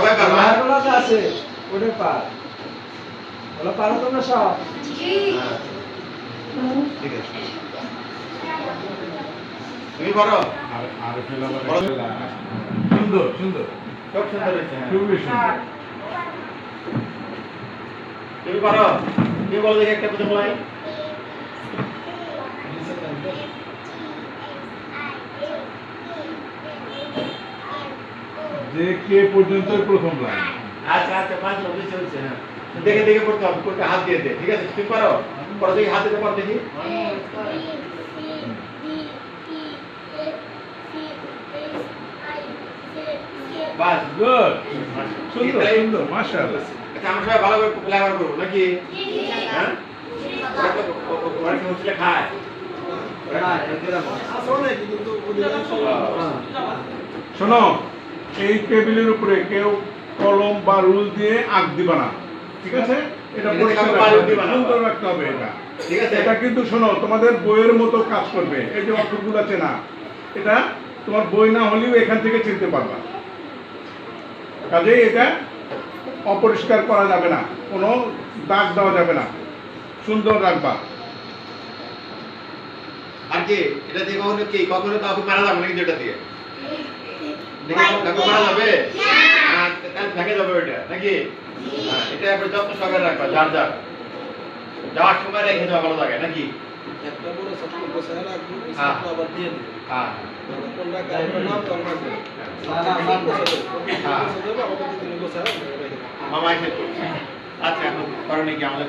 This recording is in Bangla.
সবাই আছে ওটা পার তোমরা সব। ঠিক আছে। তুমি পারো আর আর ফেলা সুন্দর সুন্দর। খুব সুন্দর হয়েছে হ্যাঁ। খুবই সুন্দর। তুমি পারো তুমি বলো দেখি একটা প্রথম লাইন যে কে পর্যন্ত প্রথম লাইন? আচ্ছা আচ্ছা পাঁচ বেশি হচ্ছে হ্যাঁ। দেখে দেখে পড়তে হবে কোনটা হাত দিয়ে দে ঠিক আছে? তুমি পারো পরে দেখি হাত দিতে পারো দেখি। বাস গুড। সুন্দর সুন্দর মাশাআল্লাহ। আচ্ছা আমরা সবাই ভালো করে ফ্লেভার করব নাকি? হ্যাঁ? ওরা কি হোস্টেলে খায় শোনো এই টেবিলের উপরে কেউ কলম বা রুল দিয়ে আঁক দিবা না। ঠিক আছে? এটা এটা না। সুন্দর রাখতে হবে এটা। ঠিক আছে। এটা কিন্তু শোনো তোমাদের বইয়ের মতো কাজ করবে। এই যে অক্ষরগুলো আছে না এটা তোমার বই না হলেও এখান থেকে চিনতে পারবা। কাজেই এটা অপরিষ্কার করা যাবে না কোনো দাগ দেওয়া যাবে না। সুন্দর রাখবা। আর কি এটা দিয়ে কখনো কি কখনো কাউকে মারা যাবে নাকি যেটা দিয়ে। কাউকে যাবে হ্যাঁ, ভেঙে যাবে ওইটা নাকি? হ্যাঁ, এটা একবার যত্ন সহকারে রাখবা যার যার। যাওয়ার সময় রেখে দেওয়া ভালো লাগে নাকি? একটা বড় ছাত্র বসে রাখব ওই হ্যাঁ। আবার দিয়ে হ্যাঁ। মানে কোনটা কারণে নাম তো আমরা জানি। না, না, না, বসে হ্যাঁ। আমাকে। মামা এসে আচ্ছা এখন করো নাকি আমাদের